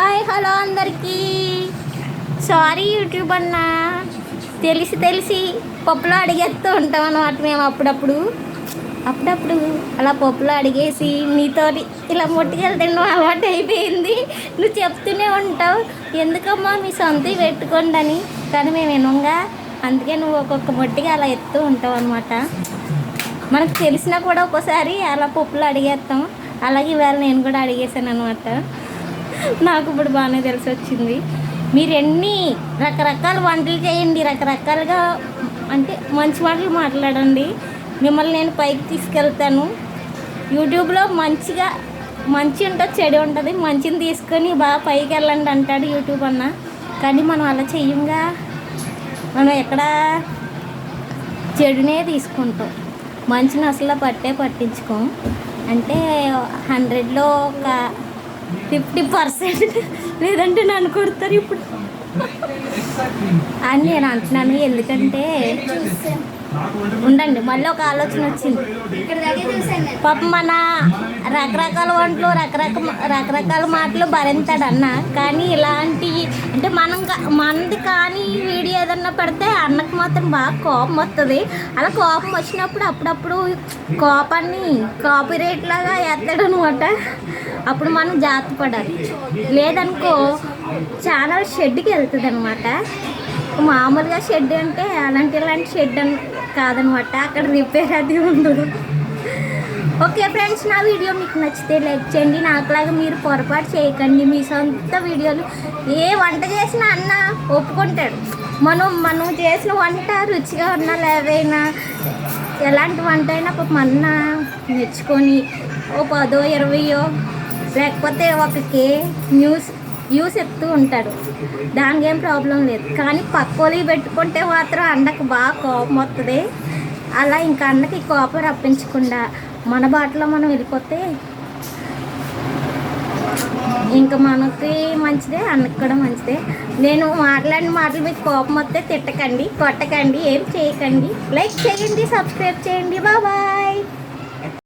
Hi hello అందరికీ. Sorry YouTube అన్న. తెలిసి తెలిసి పప్పులో అడిగేస్తూ ఉంటాం అన్నమాట మేము అప్పుడప్పుడు. అప్పుడప్పుడు అలా పప్పులో అడిగేసి నీతో ఇలా మొట్టికెళ్ళి అలవాటు అయిపోయింది. నువ్వు చెప్తూనే ఉంటావు. ఎందుకమ్మా మీ సొంత పెట్టుకోండి అని కానీ మేము వినంగా. అందుకే నువ్వు ఒక్కొక్క మొట్టిగా అలా ఎత్తూ ఉంటావు అనమాట మనకు తెలిసినా కూడా ఒక్కోసారి అలా పప్పులు అడిగేస్తాం. అలాగే ఇవాళ నేను కూడా అడిగేసాను అనమాట నాకు ఇప్పుడు బాగానే తెలిసి వచ్చింది. మీరు ఎన్ని రకరకాల వంటలు చేయండి రకరకాలుగా అంటే మంచి మాటలు మాట్లాడండి. మిమ్మల్ని నేను పైకి తీసుకెళ్తాను. యూట్యూబ్లో మంచిగా మంచి ఉంటుంది చెడు ఉంటుంది మంచిని తీసుకొని బాగా పైకి వెళ్ళండి అంటాడు యూట్యూబ్ అన్న. కానీ మనం అలా చెయ్యంగా? మనం ఎక్కడ? చెడునే తీసుకుంటాం. మంచిని అసలు పట్టే పట్టించుకోం. అంటే హండ్రెడ్లో ఒక ఫిఫ్టీ పర్సెంట్ లేదంటే నన్ను కొడతారు ఇప్పుడు. అని నేను అంటున్నాను ఎందుకంటే ఉండండి మళ్ళీ ఒక ఆలోచన వచ్చింది. పాప పాపం మన రకరకాల వంటలు రకరకాల రకరకాల మాటలు భరించాడు అన్న కానీ ఇలాంటి అంటే మనం మనది కానీ వీడియో ఏదన్నా పెడితే అన్నకు మాత్రం బాగా కోపం వస్తుంది అలా కోపం వచ్చినప్పుడు అప్పుడప్పుడు కోపాన్ని కాపీ రేట్ లాగా ఎత్తాడు అనమాట అప్పుడు మనం జాగ్రత్త పడాలి. లేదనుకో ఛానల్ షెడ్కి వెళ్తుంది అనమాట మామూలుగా షెడ్ అంటే అలాంటి ఇలాంటి షెడ్ అని కాదనమాట. అక్కడ రిపేర్ అది ఉండదు. ఓకే ఫ్రెండ్స్ నా వీడియో మీకు నచ్చితే లైక్ చేయండి. నాకులాగా మీరు పొరపాటు చేయకండి. మీ సొంత వీడియోలు ఏ వంట చేసినా అన్న ఒప్పుకుంటాడు. మనం మనం చేసిన వంట రుచిగా ఉన్నా లేవైనా ఎలాంటి వంట అయినా ఒక అన్న మెచ్చుకొని ఓ పదో ఇరవయో లేకపోతే ఒక కే న్యూస్ వ్యూ చెప్తూ ఉంటాడు దానికి ఏం ప్రాబ్లం లేదు. కానీ పక్కోలి పెట్టుకుంటే మాత్రం అన్నకు బాగా కోపం వస్తుంది అలా ఇంకా అన్నకి కోపం రప్పించకుండా మన బాటలో మనం వెళ్ళిపోతే ఇంకా మనకి మంచిదే అన్నకి కూడా మంచిదే. నేను మాట్లాడిన మాటలు మీకు కోపం వస్తే తిట్టకండి కొట్టకండి ఏం చేయకండి. లైక్ చేయండి సబ్స్క్రైబ్ చేయండి. బాబాయ్